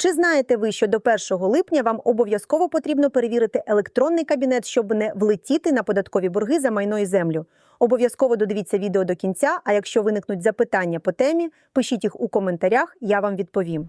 Чи знаєте ви, що до 1 липня вам обов'язково потрібно перевірити електронний кабінет, щоб не влетіти на податкові борги за майно і землю? Обов'язково додивіться відео до кінця. А якщо виникнуть запитання по темі, пишіть їх у коментарях, я вам відповім.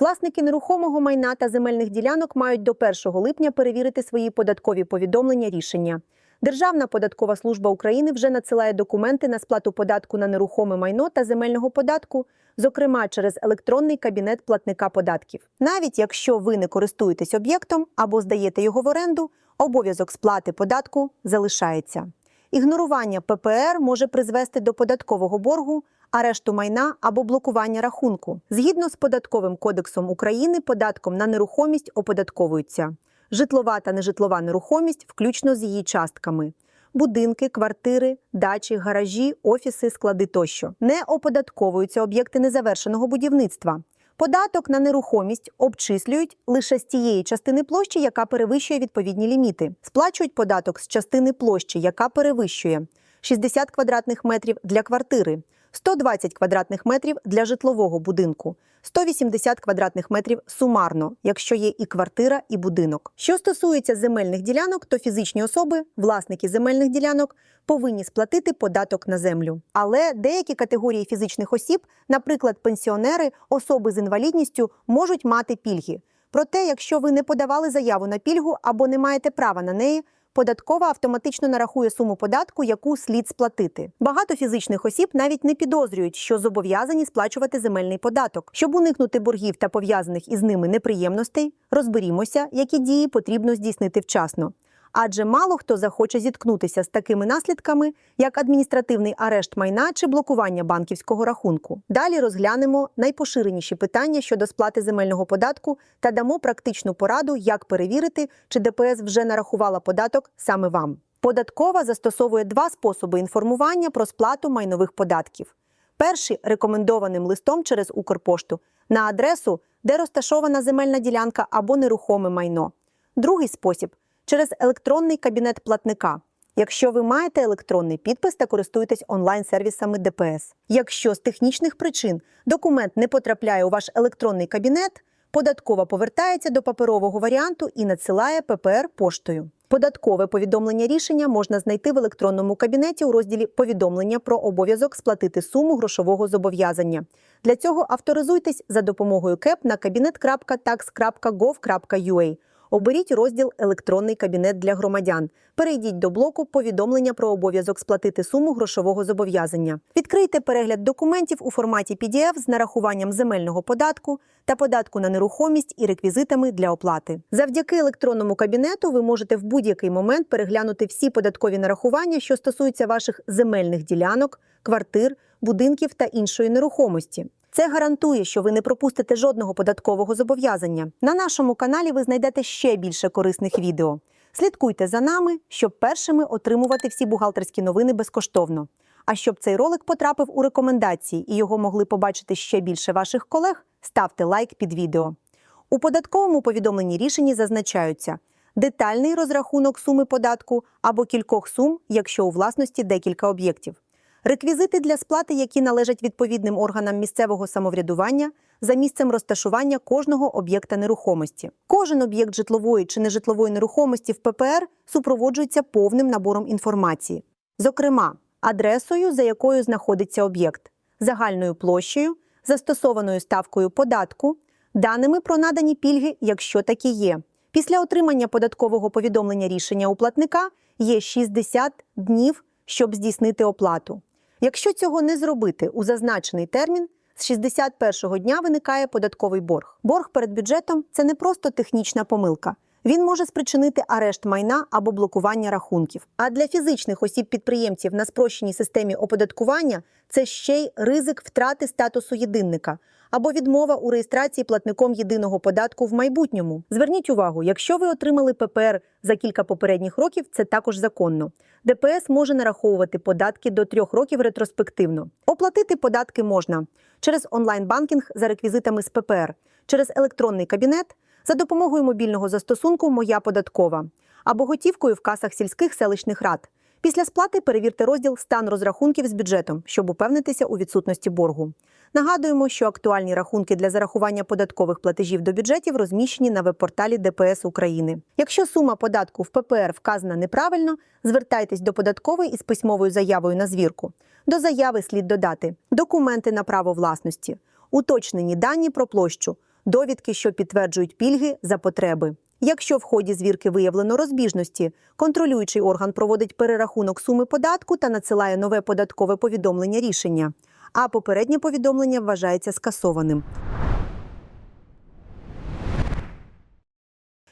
Власники нерухомого майна та земельних ділянок мають до 1 липня перевірити свої податкові повідомлення рішення. Державна податкова служба України вже надсилає документи на сплату податку на нерухоме майно та земельного податку, зокрема через електронний кабінет платника податків. Навіть якщо ви не користуєтесь об'єктом або здаєте його в оренду, обов'язок сплати податку залишається. Ігнорування ППР може призвести до податкового боргу, арешту майна або блокування рахунку. Згідно з податковим кодексом України, податком на нерухомість оподатковуються житлова та нежитлова нерухомість, включно з її частками. Будинки, квартири, дачі, гаражі, офіси, склади тощо не оподатковуються об'єкти незавершеного будівництва. Податок на нерухомість обчислюють лише з тієї частини площі, яка перевищує відповідні ліміти. Сплачують податок з частини площі, яка перевищує 60 квадратних метрів для квартири, 120 квадратних метрів для житлового будинку, 180 квадратних метрів сумарно, якщо є і квартира, і будинок. Що стосується земельних ділянок, то фізичні особи, власники земельних ділянок, повинні сплатити податок на землю. Але деякі категорії фізичних осіб, наприклад, пенсіонери, особи з інвалідністю, можуть мати пільги. Проте, якщо ви не подавали заяву на пільгу або не маєте права на неї, податкова автоматично нарахує суму податку, яку слід сплатити. Багато фізичних осіб навіть не підозрюють, що зобов'язані сплачувати земельний податок. Щоб уникнути боргів та пов'язаних із ними неприємностей, розберімося, які дії потрібно здійснити вчасно. Адже мало хто захоче зіткнутися з такими наслідками, як адміністративний арешт майна чи блокування банківського рахунку. Далі розглянемо найпоширеніші питання щодо сплати земельного податку та дамо практичну пораду, як перевірити, чи ДПС вже нарахувала податок саме вам. Податкова застосовує два способи інформування про сплату майнових податків. Перший рекомендованим листом через Укрпошту на адресу, де розташована земельна ділянка або нерухоме майно. Другий спосіб через електронний кабінет платника. Якщо ви маєте електронний підпис та користуєтесь онлайн-сервісами ДПС. Якщо з технічних причин документ не потрапляє у ваш електронний кабінет, податкова повертається до паперового варіанту і надсилає ППР поштою. Податкове повідомлення рішення можна знайти в електронному кабінеті у розділі Повідомлення про обов'язок сплатити суму грошового зобов'язання. Для цього авторизуйтесь за допомогою КЕП на cabinet.tax.gov.ua. Оберіть розділ Електронний кабінет для громадян. Перейдіть до блоку Повідомлення про обов'язок сплатити суму грошового зобов'язання. Відкрийте перегляд документів у форматі PDF з нарахуванням земельного податку та податку на нерухомість і реквізитами для оплати. Завдяки електронному кабінету ви можете в будь-який момент переглянути всі податкові нарахування, що стосуються ваших земельних ділянок, квартир, будинків та іншої нерухомості. Це гарантує, що ви не пропустите жодного податкового зобов'язання. На нашому каналі ви знайдете ще більше корисних відео. Слідкуйте за нами, щоб першими отримувати всі бухгалтерські новини безкоштовно. А щоб цей ролик потрапив у рекомендації і його могли побачити ще більше ваших колег, ставте лайк під відео. У податковому повідомленні рішенні зазначаються детальний розрахунок суми податку або кількох сум, якщо у власності декілька об'єктів. Реквізити для сплати, які належать відповідним органам місцевого самоврядування за місцем розташування кожного об'єкта нерухомості. Кожен об'єкт житлової чи нежитлової нерухомості в ППР супроводжується повним набором інформації, зокрема, адресою, за якою знаходиться об'єкт, загальною площею, застосованою ставкою податку, даними про надані пільги, якщо такі є. Після отримання податкового повідомлення рішення у платника є 60 днів, щоб здійснити оплату. Якщо цього не зробити у зазначений термін, з 61-го дня виникає податковий борг. Борг перед бюджетом це не просто технічна помилка. Він може спричинити арешт майна або блокування рахунків. А для фізичних осіб-підприємців на спрощеній системі оподаткування це ще й ризик втрати статусу єдинника або відмова у реєстрації платником єдиного податку в майбутньому. Зверніть увагу, якщо ви отримали ППР за кілька попередніх років, це також законно. ДПС може нараховувати податки до трьох років ретроспективно. Оплатити податки можна через онлайн-банкінг за реквізитами з ППР, через електронний кабінет, за допомогою мобільного застосунку Моя податкова або готівкою в касах сільських селищних рад. Після сплати перевірте розділ Стан розрахунків з бюджетом, щоб упевнитися у відсутності боргу. Нагадуємо, що актуальні рахунки для зарахування податкових платежів до бюджетів розміщені на веб-порталі ДПС України. Якщо сума податку в ППР вказана неправильно, звертайтесь до податкової із письмовою заявою на звірку. До заяви слід додати документи на право власності, уточнені дані про площу, довідки, що підтверджують пільги за потреби. Якщо в ході звірки виявлено розбіжності, контролюючий орган проводить перерахунок суми податку та надсилає нове податкове повідомлення рішення, а попереднє повідомлення вважається скасованим.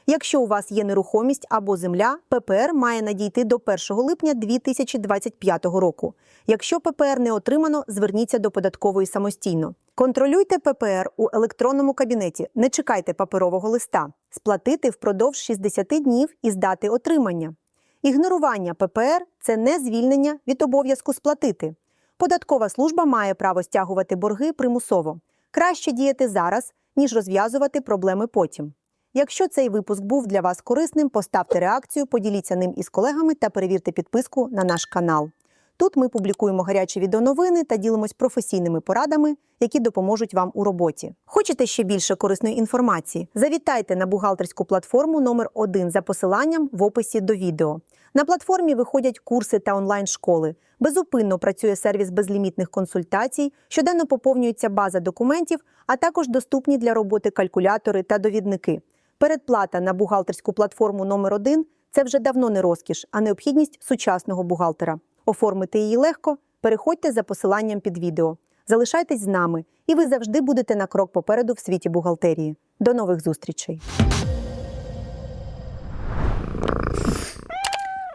Якщо у вас є нерухомість або земля, ППР має надійти до 1 липня 2025 року. Якщо ППР не отримано, зверніться до податкової самостійно. Контролюйте ППР у електронному кабінеті. Не чекайте паперового листа. Сплатити впродовж 60 днів із дати отримання. Ігнорування ППР це не звільнення від обов'язку сплатити. Податкова служба має право стягувати борги примусово. Краще діяти зараз, ніж розв'язувати проблеми потім. Якщо цей випуск був для вас корисним, поставте реакцію, поділіться ним із колегами та перевірте підписку на наш канал. Тут ми публікуємо гарячі відеоновини та ділимось професійними порадами, які допоможуть вам у роботі. Хочете ще більше корисної інформації? Завітайте на бухгалтерську платформу номер 1 за посиланням в описі до відео. На платформі виходять курси та онлайн-школи. Безупинно працює сервіс безлімітних консультацій, щоденно поповнюється база документів, а також доступні для роботи калькулятори та довідники. Передплата на бухгалтерську платформу номер 1 це вже давно не розкіш, а необхідність сучасного бухгалтера. Оформити її легко, переходьте за посиланням під відео. Залишайтесь з нами, і ви завжди будете на крок попереду в світі бухгалтерії. До нових зустрічей!